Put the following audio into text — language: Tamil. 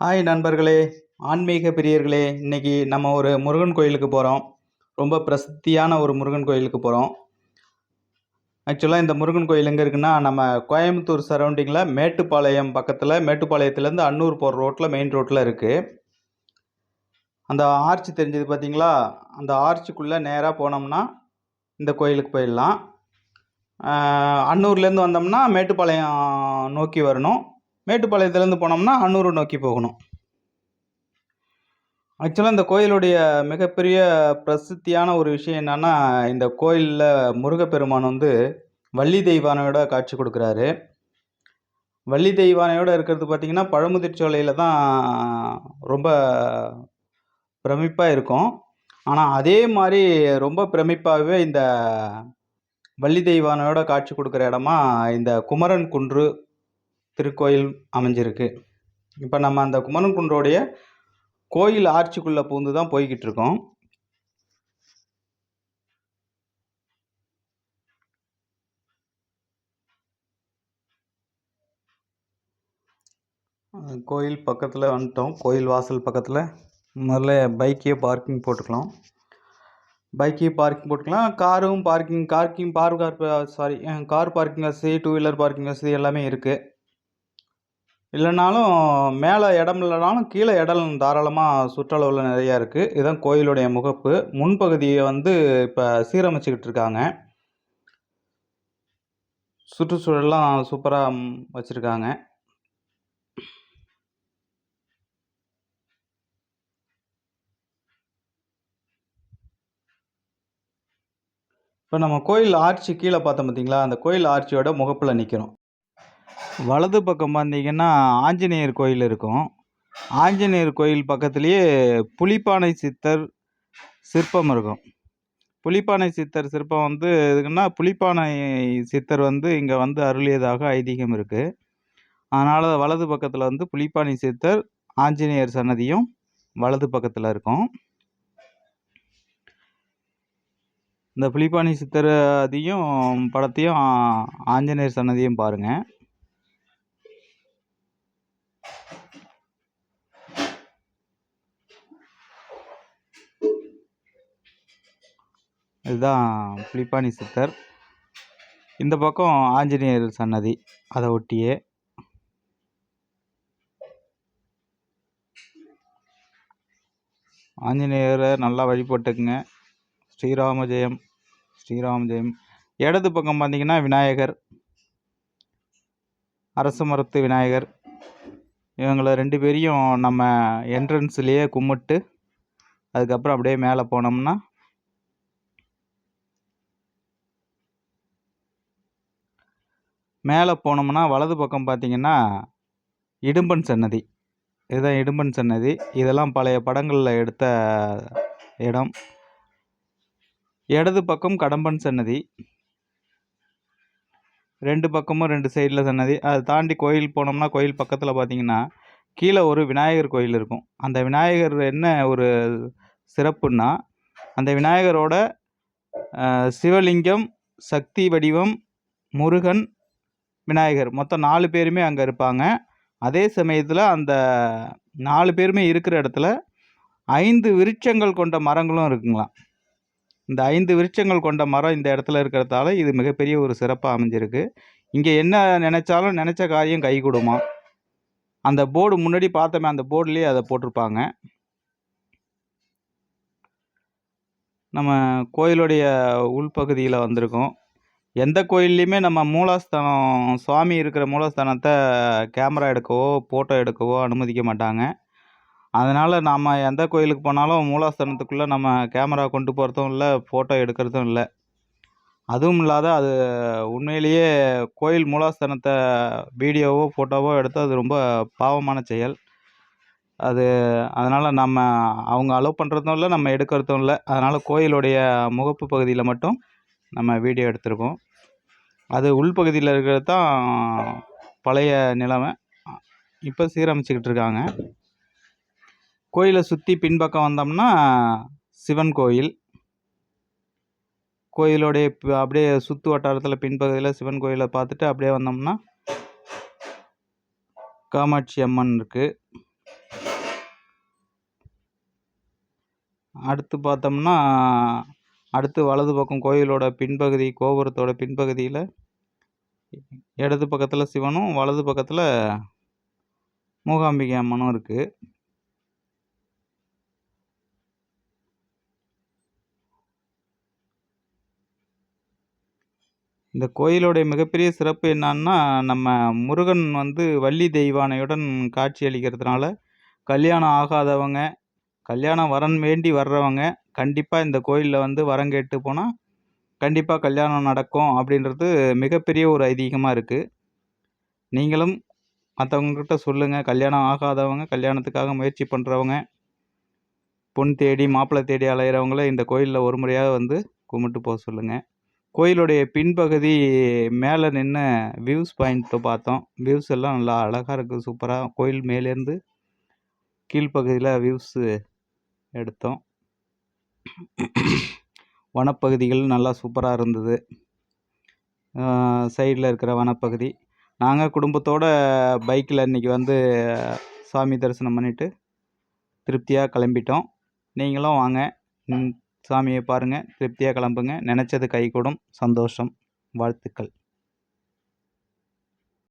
ஹாய் நண்பர்களே. ஆன்மீக பிரியர்களே இன்னைக்கு நம்ம ஒரு முருகன் கோயிலுக்கு போகிறோம் ரொம்ப பிரசித்தியான ஒரு முருகன் கோயிலுக்கு போகிறோம் ஆக்சுவலாக இந்த முருகன் கோயில் எங்கே இருக்குன்னா நம்ம கோயம்புத்தூர் சரௌண்டிங்கில் மேட்டுப்பாளையம் பக்கத்தில் மேட்டுப்பாளையத்துலேருந்து அன்னூர் போகிற ரோட்டில் மெயின் ரோட்டில் இருக்குது அந்த ஆர்ச் தெரிஞ்சது பார்த்தீங்களா அந்த ஆர்ச்சுக்குள்ளே நேராக போனோம்னா இந்த கோயிலுக்கு போயிடலாம். அன்னூர்லேருந்து வந்தோம்னா மேட்டுப்பாளையம் நோக்கி வரணும். மேட்டுப்பாளையத்துலேருந்து போனோம்னா அன்னூர் நோக்கி போகணும். ஆக்சுவலாக இந்த கோயிலுடைய மிகப்பெரிய பிரசித்தியான ஒரு விஷயம் என்னென்னா இந்த கோயிலில் முருகப்பெருமான் வந்து வள்ளி தெய்வானையோட காட்சி கொடுக்குறாரு. வள்ளி தெய்வானையோட இருக்கிறது பார்த்திங்கன்னா பழமுதிர்ச்சோலையில் தான் ரொம்ப பிரமிப்பாக இருக்கும். ஆனால் அதே மாதிரி ரொம்ப பிரமிப்பாகவே இந்த வள்ளி தெய்வானையோட காட்சி கொடுக்குற இடமா இந்த குமரன் குன்று திருக்கோயில் அமைஞ்சிருக்கு. இப்போ நம்ம அந்த குமரன் குன்றோடைய கோயில் ஆர்ச்சிக்குள்ளே பூந்து தான் போய்கிட்டு இருக்கோம் கோயில் பக்கத்தில் வந்துட்டோம். கோயில் வாசல் பக்கத்தில். முதல்ல பைக்கே பார்க்கிங் போட்டுக்கலாம். பைக்கே பார்க்கிங் போட்டுக்கலாம். காரும் பார்க்கிங் பார்க்கிங் பார் கார் சாரி கார் பார்க்கிங் வசதி டூ வீலர் பார்க்கிங் வசதி எல்லாமே இருக்குது இல்லைனாலும் மேலே இடம் இல்லைனாலும் கீழே இடம் தாராளமாக சுற்றளவில் நிறையா இருக்குது இதுதான் கோயிலுடைய முகப்பு. முன்பகுதியை வந்து இப்போ சீரமைச்சிக்கிட்டு இருக்காங்க. சுற்றுச்சூழல்லாம் சூப்பராக வச்சுருக்காங்க. இப்போ நம்ம கோயில் ஆர்ச்சி கீழே பார்த்தோம் பார்த்தீங்களா அந்த கோயில் ஆர்ச்சியோட முகப்பில் நிற்கிறோம் வலது பக்கம் பார்த்தீங்கன்னா ஆஞ்சநேயர் கோயில் இருக்கும். ஆஞ்சநேயர் கோயில் பக்கத்துலேயே புலிப்பானை சித்தர் சிற்பம் இருக்கும். புலிப்பானை சித்தர் சிற்பம் வந்து எதுக்குன்னா புலிப்பானை சித்தர் வந்து இங்கே வந்து அருளியதாக ஐதீகம் இருக்குது அதனால் வலது பக்கத்தில் வந்து புலிப்பானை சித்தர் ஆஞ்சநேயர் சன்னதியும் வலது பக்கத்தில் இருக்கும். இந்த புலிப்பாணி சித்தர் அதையும் படத்தையும் ஆஞ்சநேயர் சன்னதியும் பாருங்கள் இதுதான் புலிப்பாணி சித்தர். இந்த பக்கம் ஆஞ்சநேயர் சன்னதி அதை ஒட்டியே. ஆஞ்சநேயரை நல்லா வழிபட்டுக்குங்க. ஸ்ரீராம ஜெயம் ஸ்ரீராம ஜெயம். இடது பக்கம் பார்த்தீங்கன்னா விநாயகர் அரசு மரத்து விநாயகர். இவங்களை ரெண்டு பேரையும் நம்ம என்ட்ரன்ஸ்லேயே கும்பிட்டு அதுக்கப்புறம் அப்படியே மேலே போனோம்னா மேலே போனோம்னா வலது பக்கம் பார்த்தீங்கன்னா இடும்பன் சன்னதி. இதுதான் இடும்பன் சன்னதி. இதெல்லாம் பழைய படங்களில் எடுத்த இடம். இடது பக்கம் கடம்பன் சன்னதி. ரெண்டு பக்கமும் ரெண்டு சைடில் சன்னதி. அதை தாண்டி கோயில் போனோம்னா கோயில் பக்கத்தில் பார்த்தீங்கன்னா கீழே ஒரு விநாயகர் கோயில் இருக்கும். அந்த விநாயகர் என்ன ஒரு சிறப்புன்னா அந்த விநாயகரோட சிவலிங்கம் சக்தி வடிவம் முருகன் விநாயகர். மொத்தம் நாலு பேருமே அங்கே இருப்பாங்க. அதே சமயத்தில் அந்த நாலு பேருமே இருக்கிற இடத்துல ஐந்து விருட்சங்கள் கொண்ட மரங்களும் இருக்குங்களாம். இந்த ஐந்து விருட்சங்கள் கொண்ட மரம் இந்த இடத்துல இருக்கிறதால இது மிகப்பெரிய ஒரு சிறப்பாக அமைஞ்சிருக்கு. இங்கே என்ன நினச்சாலும் நினச்ச காரியம் கை கொடுமா. அந்த போர்டு முன்னாடி பார்த்தோமே அந்த போர்டுலேயே அதை போட்டிருப்பாங்க. நம்ம கோயிலுடைய உள்பகுதியில் வந்திருக்கோம். எந்த கோயில்லையுமே நம்ம மூலஸ்தானம் சுவாமி இருக்கிற மூலஸ்தானத்தை கேமரா எடுக்கவோ ஃபோட்டோ எடுக்கவோ அனுமதிக்க மாட்டாங்க. அதனால் நாம் எந்த கோயிலுக்கு போனாலும் மூலஸ்தானத்துக்குள்ளே நம்ம கேமரா கொண்டு போகிறதும் இல்லை ஃபோட்டோ எடுக்கிறதும் இல்லை. அதுவும் இல்லாத அது உண்மையிலேயே கோயில் மூலஸ்தானத்தை வீடியோவோ ஃபோட்டோவோ எடுத்து அது ரொம்ப பாவமான செயல். அது அதனால் நம்ம அவங்க அலோவ் பண்ணுறதும் இல்லை நம்ம எடுக்கிறதும் இல்லை. அதனால் கோயிலுடைய முகப்பு பகுதியில் மட்டும் நம்ம வீடியோ எடுத்திருக்கோம். அது உள்பகுதியில் இருக்கிறது தான் பழைய நிலமை. இப்போ சீரமைச்சிக்கிட்டு இருக்காங்க. கோயிலை சுற்றி பின்பக்கம் வந்தோம்னா சிவன் கோயில். கோயிலோடைய அப்படியே சுற்று வட்டாரத்தில் பின்பகுதியில் சிவன் கோயிலை பார்த்துட்டு அப்படியே வந்தோம்னா காமாட்சி அம்மன் இருக்குது அடுத்து பார்த்தோம்னா அடுத்து வலது பக்கம் கோயிலோட பின்பகுதி கோபுரத்தோட பின்பகுதியில் இடது பக்கத்தில் சிவனும் வலது பக்கத்தில் மூகாம்பிகை அம்மனும் இருக்குது இந்த கோயிலுடைய மிகப்பெரிய சிறப்பு என்னான்னா நம்ம முருகன் வந்து வள்ளி தெய்வானையுடன் காட்சி அளிக்கிறதுனால கல்யாணம் ஆகாதவங்க கல்யாணம் வரன் வேண்டி வர்றவங்க கண்டிப்பாக இந்த கோயிலில் வந்து வரம் கேட்டு போனால் கண்டிப்பாக கல்யாணம் நடக்கும் அப்படின்றது மிகப்பெரிய ஒரு ஐதீகமாக இருக்குது நீங்களும் மற்றவங்கக்கிட்ட சொல்லுங்கள் கல்யாணம் ஆகாதவங்க கல்யாணத்துக்காக முயற்சி பண்ணுறவங்க பொன் தேடி மாப்பிள்ளை தேடி அலையிறவங்கள இந்த கோயிலில் ஒரு முறையாக வந்து கும்பிட்டு போக சொல்லுங்கள் கோயிலுடைய பின்பகுதி மேலே நின்று வியூஸ் பாயிண்ட்டை பார்த்தோம். வியூஸ் எல்லாம் நல்லா அழகாக இருக்குது சூப்பராக கோயில் மேலேருந்து கீழ்ப்பகுதியில் வியூஸு எடுத்தோம். வனப்பகுதிகள் நல்லா சூப்பராக இருந்தது. சைடில் இருக்கிற வனப்பகுதி. நாங்கள் குடும்பத்தோடு பைக்கில் இன்றைக்கி வந்து சாமி தரிசனம் பண்ணிவிட்டு திருப்தியாக கிளம்பிட்டோம். நீங்களும் வாங்க. சாமியை பாருங்கள் திருப்தியாக கிளம்புங்க. நினச்சது கைகூடும். சந்தோஷம். வாழ்த்துக்கள்.